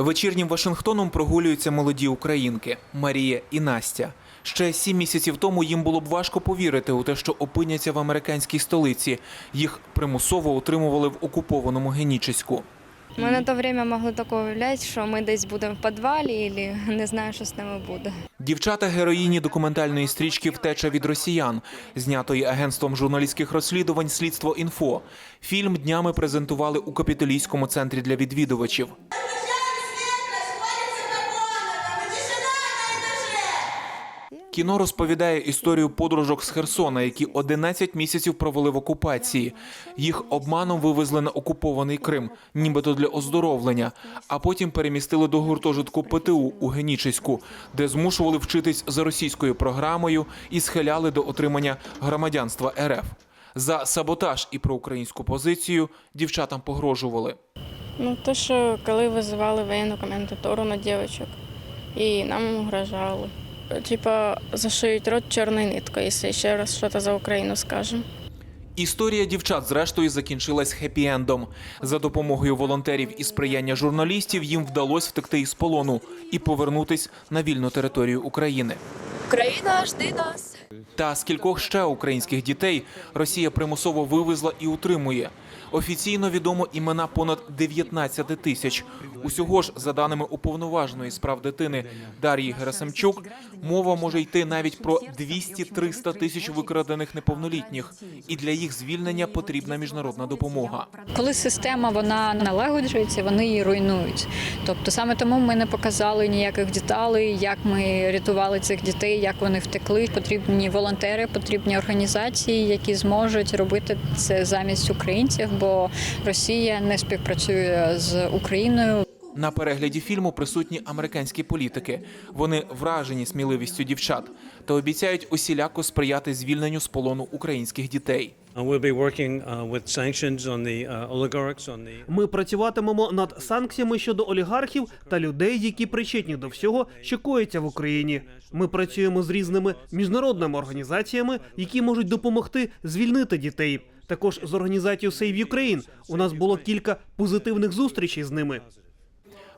Вечірнім Вашингтоном прогулюються молоді українки Марія і Настя. Ще сім місяців тому їм було б важко повірити у те, що опиняться в американській столиці. Їх примусово утримували в окупованому Генічеську. Ми на то время могли таке уявляти, що ми десь будемо в підвалі, або не знаю, що з нами буде. Дівчата героїні документальної стрічки Втеча від росіян, знятої агентством журналістських розслідувань Слідство інфо. Фільм днями презентували у капітолійському центрі для відвідувачів. Кіно розповідає історію подружок з Херсона, які 11 місяців провели в окупації. Їх обманом вивезли на окупований Крим, нібито для оздоровлення, а потім перемістили до гуртожитку ПТУ у Генічеську, де змушували вчитись за російською програмою і схиляли до отримання громадянства РФ. За саботаж і проукраїнську позицію дівчатам погрожували. Ну, то, що коли визивали воєнну комендатуру на дівчинок, і нам угрожали. Типа зашиють рот чорною ниткою, якщо ще раз щось за Україну скажемо. Історія дівчат зрештою закінчилась хеппі-ендом. За допомогою волонтерів і сприяння журналістів їм вдалося втекти із полону і повернутись на вільну територію України. Україна, жди нас. Та скількох ще українських дітей Росія примусово вивезла і утримує. Офіційно відомо імена понад 19 тисяч. Усього ж, за даними уповноваженої з прав дитини Дар'ї Герасимчук, мова може йти навіть про 200-300 тисяч викрадених неповнолітніх, і для їх звільнення потрібна міжнародна допомога. Коли система вона налагоджується, вони її руйнують. Тобто саме тому ми не показали ніяких деталей, як ми рятували цих дітей, як вони втекли. Потрібні волонтери, потрібні організації, які зможуть робити це замість українців, бо Росія не співпрацює з Україною. На перегляді фільму присутні американські політики. Вони вражені сміливістю дівчат та обіцяють усіляко сприяти звільненню з полону українських дітей. Uh, uh, Ми працюватимемо над санкціями щодо олігархів та людей, які причетні до всього, що коїться в Україні. Ми працюємо з різними міжнародними організаціями, які можуть допомогти звільнити дітей. Також з організацією Save Ukraine у нас було кілька позитивних зустрічей з ними.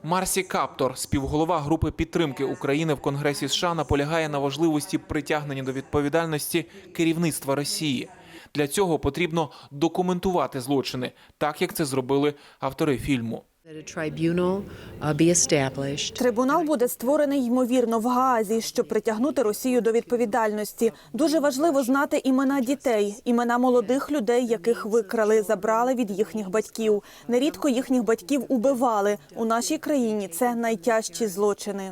Марсі Каптор, співголова групи підтримки України в Конгресі США, наполягає на важливості притягнення до відповідальності керівництва Росії. Для цього потрібно документувати злочини, так як це зробили автори фільму. That a tribunal uh, be established. Трибунал буде створений ймовірно в Гаазі, щоб притягнути Росію до відповідальності. Дуже важливо знати імена дітей, імена молодих людей, яких викрали, забрали від їхніх батьків. Нерідко їхніх батьків убивали у нашій країні. Це найтяжчі злочини.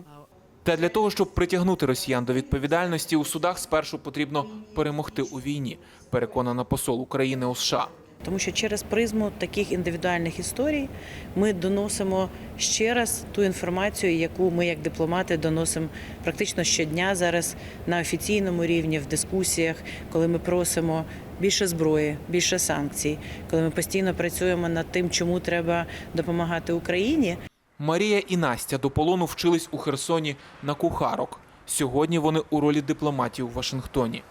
Та для того, щоб притягнути росіян до відповідальності, у судах спершу потрібно перемогти у війні. Переконана посол України у США. Тому що через призму таких індивідуальних історій ми доносимо ще раз ту інформацію, яку ми, як дипломати, доносимо практично щодня зараз на офіційному рівні, в дискусіях, коли ми просимо більше зброї, більше санкцій, коли ми постійно працюємо над тим, чому треба допомагати Україні. Марія і Настя до полону вчились у Херсоні на кухарок. Сьогодні вони у ролі дипломатів у Вашингтоні.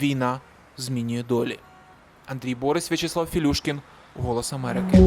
Війна змінює долі. Андрій Борис, В'ячеслав Філюшкін, Голос Америки.